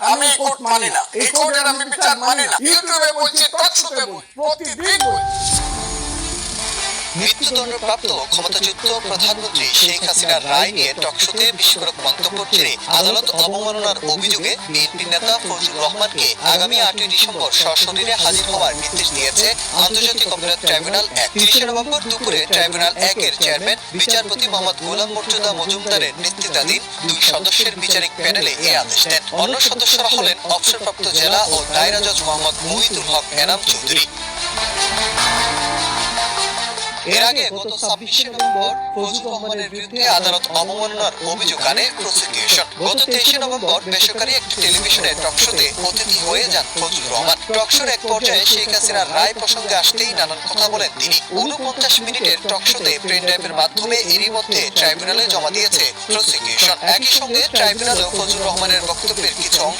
আমি কোর্ট মানি না। এই কোর্টের আমি বিচার মানি না। ইউটিউবে বলছি টকশোতে বলছি প্রতিদিন বলছি। মৃত্যুদণ্ডপ্রাপ্ত ক্ষমতাচ্যুত প্রধানমন্ত্রী শেখ হাসিনার রায় নিয়ে টকশোতে বিস্ফোরক মন্তব্যের জেরে আদালত অবমাননার অভিযোগে বিএনপি নেতা ফজলুর রহমানকে আগামী আটই ডিসেম্বর সশরীরে হাজির হওয়ার নির্দেশ দিয়েছে আন্তর্জাতিক অপরাধ ট্রাইব্যুনাল এক তিরিশে নভেম্বর দুপুরে ট্রাইব্যুনাল একের চেয়ারম্যান, বিচারপতি মোহাম্মদ গোলাম মর্তুদা মজুমদারের নেতৃত্বাধীন দুই সদস্যের বিচারিক প্যানেলে এ আদেশ দেন। অন্য সদস্যরা হলেন অবসরপ্রাপ্ত জেলা ও দায়রা জজ মোহাম্মদ মহিদুল হক এনাম চৌধুরী। এর আগে গত ছাব্বিশে নভেম্বর ফজলুর রহমানের বিরুদ্ধে আদালত অবমাননার অভিযোগ আনে প্রসিকিউশন। গত তেইশে নভেম্বর বেসরকারি একটি টেলিভিশনে টকশোতে অতিথি হয়ে যান ফজলুর রহমান। টকশোর এক পর্যায়ে শেখ হাসিনার রায় প্রসঙ্গে আসতেই নানান কথা বলেন তিনি। উনপঞ্চাশ মিনিটের টকশোতে প্রেন ড্রাইভের মাধ্যমে এরই মধ্যে ট্রাইব্যুনালে জমা দিয়েছে প্রসিকিউশন। একই সঙ্গে ট্রাইব্যুনালেও ফজলুর রহমানের বক্তব্যের কিছু অংশ